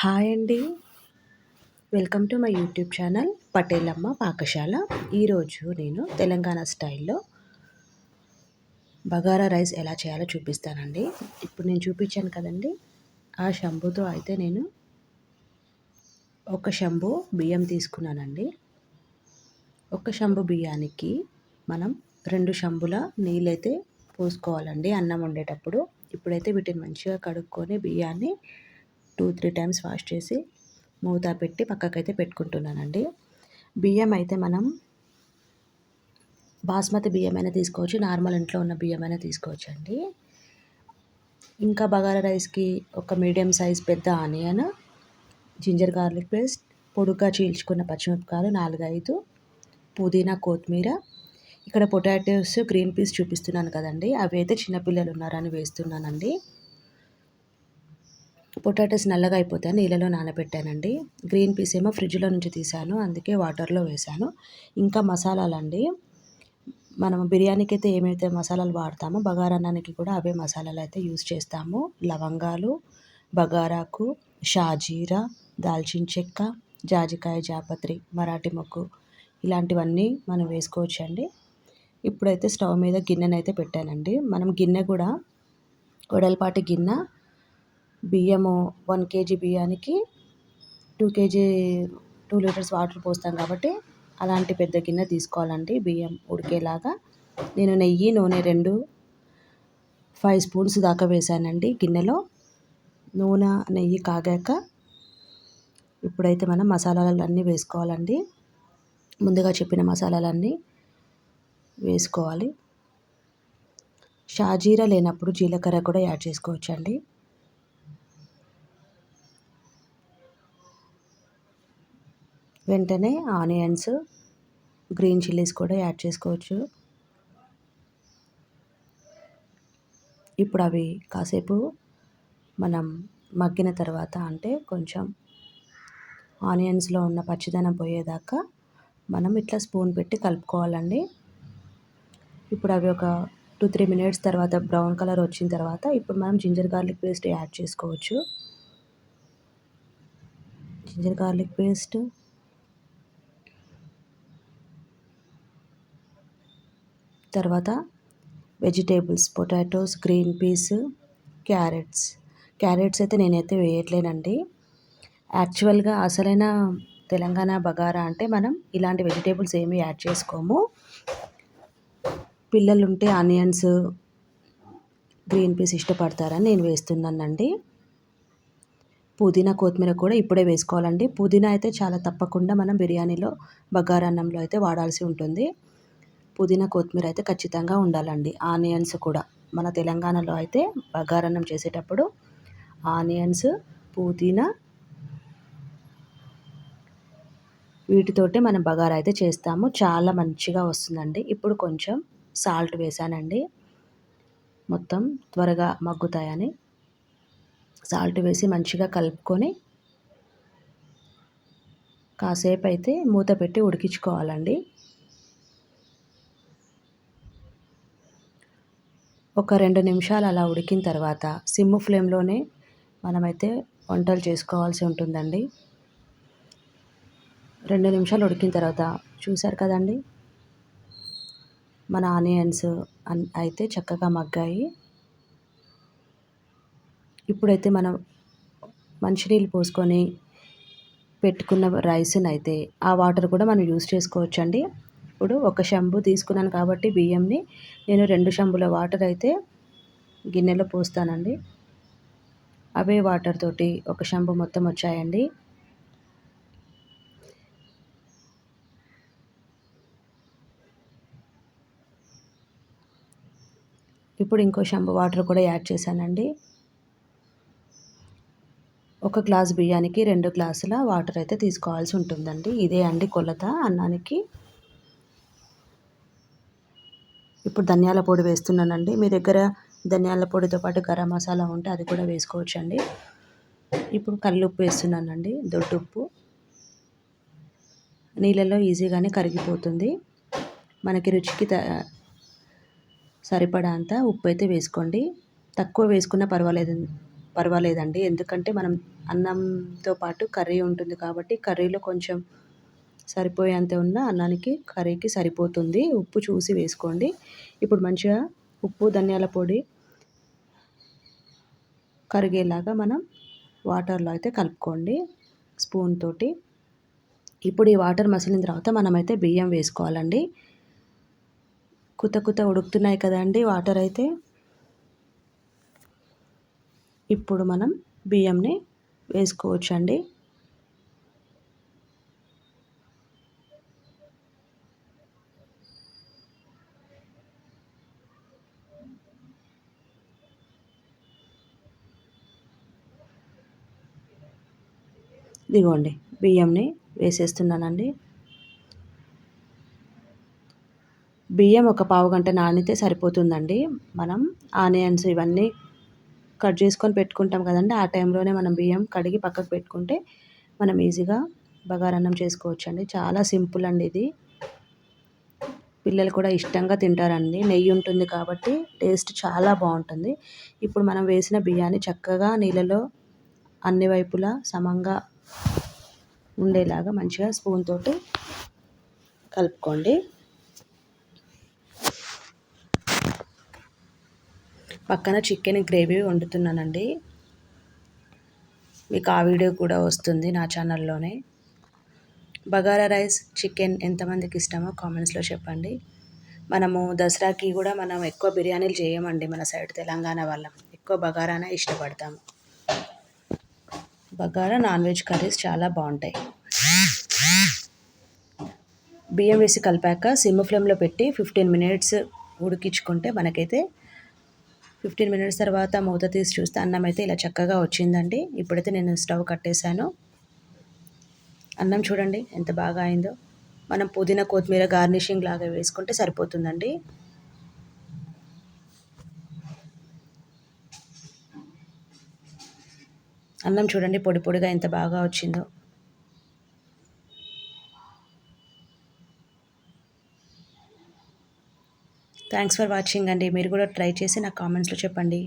Hi అండి. Welcome to my YouTube channel Patelamma Pakashala. ఈరోజు నేను తెలంగాణ స్టైల్లో బగారా రైస్ ఎలా చేయాలో చూపిస్తానండి. ఇప్పుడు నేను చూపించాను కదండి. ఆ షంబుతో అయితే నేను ఒక శంభు బియ్యం తీసుకున్నానండి. ఒక శంభు బియ్యానికి మనం రెండు షంబుల నీళ్ళైతే పోసుకోవాలండి అన్నం వండేటప్పుడు. ఇప్పుడైతే వీటిని మంచిగా కడుక్కొని బియ్యాన్ని టూ త్రీ టైమ్స్ వాష్ చేసి మూత పెట్టి పక్కకైతే పెట్టుకుంటున్నానండి. బియ్యం అయితే మనం బాస్మతి బియ్యమైనా తీసుకోవచ్చు నార్మల్ ఇంట్లో ఉన్న బియ్యం అయినా తీసుకోవచ్చు అండి ఇంకా బగారా రైస్కి ఒక మీడియం సైజ్ పెద్ద ఆనియన్ జింజర్ గార్లిక్ పేస్ట్ పొడుగ్గా చీల్చుకున్న పచ్చిమిరపకాయలు నాలుగైదు పుదీనా కొత్తిమీర. ఇక్కడ పొటాటోస్ గ్రీన్ పీస్ చూపిస్తున్నాను కదండి అవి అయితే చిన్నపిల్లలు ఉన్నారని వేస్తున్నానండి. పొటాటోస్ నల్లగా అయిపోతాయి నీళ్ళలో నానబెట్టానండి. గ్రీన్ పీస్ ఏమో ఫ్రిడ్జ్లో నుంచి తీసాను అందుకే వాటర్లో వేసాను ఇంకా మసాలాలండి. మనం బిర్యానీకి అయితే ఏమైతే మసాలాలు వాడతామో బగారాన్నానికి కూడా అవే మసాలాలు అయితే యూజ్ చేస్తాము. లవంగాలు బగారాకు షాజీరా దాల్చిన చెక్క జాజికాయ జాపత్రి మరాఠీ మొక్కు ఇలాంటివన్నీ మనం వేసుకోవచ్చు అండి ఇప్పుడైతే స్టవ్ మీద గిన్నెనైతే పెట్టానండి. మనం గిన్నె కూడా వడలపాటి గిన్నె బియ్యము వన్ కేజీ బియ్యానికి two KG two litres water పోస్తాం కాబట్టి అలాంటి పెద్ద గిన్నె తీసుకోవాలండి బియ్యం ఉడికేలాగా. నేను నెయ్యి నూనె రెండు ఫైవ్ స్పూన్స్ దాకా వేసానండి గిన్నెలో. నూనె నెయ్యి కాగాక ఇప్పుడైతే మనం మసాలాలు అన్నీ వేసుకోవాలండి. ముందుగా చెప్పిన మసాలాలన్నీ వేసుకోవాలి. షాజీరా లేనప్పుడు జీలకర్ర కూడా యాడ్ చేసుకోవచ్చండి. వెంటనే ఆనియన్స్ గ్రీన్ చిల్లీస్ కూడా యాడ్ చేసుకోవచ్చు. ఇప్పుడు అవి కాసేపు మనం మగ్గిన తర్వాత అంటే కొంచెం ఆనియన్స్లో ఉన్న పచ్చిదనం పోయేదాకా మనం ఇట్లా స్పూన్ పెట్టి కలుపుకోవాలండి. ఇప్పుడు అవి ఒక టూ త్రీ మినిట్స్ తర్వాత బ్రౌన్ కలర్ వచ్చిన తర్వాత ఇప్పుడు మనం జింజర్ గార్లిక్ పేస్ట్ యాడ్ చేసుకోవచ్చు. జింజర్ గార్లిక్ పేస్ట్ తర్వాత vegetables potatoes green peas carrots. Carrots అయితే నేనైతే వేయట్లేనండి. యాక్చువల్గా అసలైన తెలంగాణ బగారా అంటే మనం ఇలాంటి వెజిటేబుల్స్ ఏమీ యాడ్ చేసుకోము. పిల్లలు ఉంటే ఆనియన్స్ గ్రీన్ పీస్ ఇష్టపడతారని నేను వేస్తున్నానండి. పుదీనా కొత్తిమీర కూడా ఇప్పుడే వేసుకోవాలండి. పుదీనా అయితే చాలా తప్పకుండా మనం బిర్యానీలో బగారా అన్నంలో అయితే వాడాల్సి ఉంటుంది. పుదీనా కొత్తిమీర అయితే ఖచ్చితంగా ఉండాలండి. ఆనియన్స్ కూడా. మన తెలంగాణలో అయితే బగారన్నం చేసేటప్పుడు ఆనియన్స్ పుదీనా వీటితోటి మనం బగారా అయితే చేస్తాము. చాలా మంచిగా వస్తుందండి. ఇప్పుడు కొంచెం సాల్ట్ వేసానండి. మొత్తం త్వరగా మగ్గుతాయని. సాల్ట్ వేసి మంచిగా కలుపుకొని కాసేపు అయితే మూత పెట్టి ఉడికించుకోవాలండి. ఒక రెండు నిమిషాలు అలా ఉడికిన తర్వాత సిమ్ ఫ్లేమ్లోనే మనమైతే వంటలు చేసుకోవాల్సి ఉంటుందండి. రెండు నిమిషాలు ఉడికిన తర్వాత చూసారు కదండి? మన ఆనియన్స్ అయితే చక్కగా మగ్గాయి. ఇప్పుడైతే మనం మంచినీళ్ళు పోసుకొని పెట్టుకున్న రైస్ని అయితే ఆ వాటర్ కూడా మనం యూస్ చేసుకోవచ్చండి. ఇప్పుడు ఒక షంబు తీసుకున్నాను కాబట్టి బియ్యంని. నేను రెండు శంభుల వాటర్ అయితే గిన్నెలో పోస్తానండి. అవే వాటర్ తోటి ఒక షంబు మొత్తం వచ్చాయండి. ఇప్పుడు ఇంకో షంబు వాటర్ కూడా యాడ్ చేశానండి. ఒక గ్లాస్ బియ్యానికి రెండు గ్లాసుల వాటర్ అయితే తీసుకోవాల్సి ఉంటుందండి. ఇదే అండి కొలత అన్నానికి. ఇప్పుడు ధనియాల పొడి వేస్తున్నానండి. మీ దగ్గర ధనియాల పొడితో పాటు గరం మసాలా ఉంటే అది కూడా వేసుకోవచ్చండి. ఇప్పుడు కల్లుప్పు వేస్తున్నానండి. దొడ్డుప్పు నీళ్ళల్లో ఈజీగానే కరిగిపోతుంది. మనకి రుచికి త సరిపడా అంత ఉప్పు అయితే వేసుకోండి. తక్కువ వేసుకున్నా పర్వాలేదు పర్వాలేదండి. ఎందుకంటే మనం అన్నంతో పాటు కర్రీ ఉంటుంది కాబట్టి కర్రీలో కొంచెం సరిపోయేంత ఉన్న అన్నానికి కర్రీకి సరిపోతుంది. ఉప్పు చూసి వేసుకోండి. ఇప్పుడు మంచిగా ఉప్పు ధనియాల పొడి కరిగేలాగా మనం వాటర్లో అయితే కలుపుకోండి. స్పూన్ తోటి. ఇప్పుడు ఈ వాటర్ మసిలిన తర్వాత మనమైతే బియ్యం వేసుకోవాలండి. కుత కుత ఉడుకుతున్నాయి కదండి వాటర్ అయితే. ఇప్పుడు మనం బియ్యంని వేసుకోవచ్చండి. ఇదిగోండి బియ్యంని వేసేస్తున్నానండి. బియ్యం ఒక పావు గంట నానితే సరిపోతుందండి. మనం ఆనియన్స్ ఇవన్నీ కట్ చేసుకొని పెట్టుకుంటాం కదండి. ఆ టైంలోనే మనం బియ్యం కడిగి పక్కకు పెట్టుకుంటే మనం ఈజీగా బగారన్నం చేసుకోవచ్చండి. చాలా సింపుల్ అండి ఇది. పిల్లలు కూడా ఇష్టంగా తింటారండి. నెయ్యి ఉంటుంది కాబట్టి టేస్ట్ చాలా బాగుంటుంది. ఇప్పుడు మనం వేసిన బియ్యాన్ని చక్కగా నీళ్ళలో అన్ని వైపులా సమంగా ఉండేలాగా మంచిగా స్పూన్ తోటి కలుపుకోండి. పక్కన చికెన్ గ్రేవీ వండుతున్నానండి. మీకు ఆ వీడియో కూడా వస్తుంది నా ఛానల్లోనే. బగారా రైస్ చికెన్ ఎంతమందికి ఇష్టమో కామెంట్స్లో చెప్పండి. మనము దసరాకి కూడా మనం ఎక్కువ బిర్యానీలు చేయమండి మన సైడ్ తెలంగాణ వాళ్ళం. ఎక్కువ బగారానే ఇష్టపడతాము. బగారా నాన్ వెజ్ కర్రీస్ చాలా బాగుంటాయి. బియ్యం వేసి కలిపాక సిమ్ ఫ్లేమ్లో పెట్టి ఫిఫ్టీన్ మినిట్స్ ఉడికించుకుంటే మనకైతే ఫిఫ్టీన్ మినిట్స్ తర్వాత మూత తీసి చూస్తే అన్నం అయితే ఇలా చక్కగా వచ్చిందండి. ఇప్పుడైతే నేను స్టవ్ కట్టేశాను. అన్నం చూడండి ఎంత బాగా అయిందో. మనం పుదీనా కొత్తిమీర గార్నిషింగ్ లాగా వేసుకుంటే సరిపోతుందండి. అన్నం చూడండి పొడి పొడిగా ఎంత బాగా వచ్చిందో. థ్యాంక్స్ ఫర్ వాచింగ్ అండి. మీరు కూడా ట్రై చేసి నాకు కామెంట్స్లో చెప్పండి.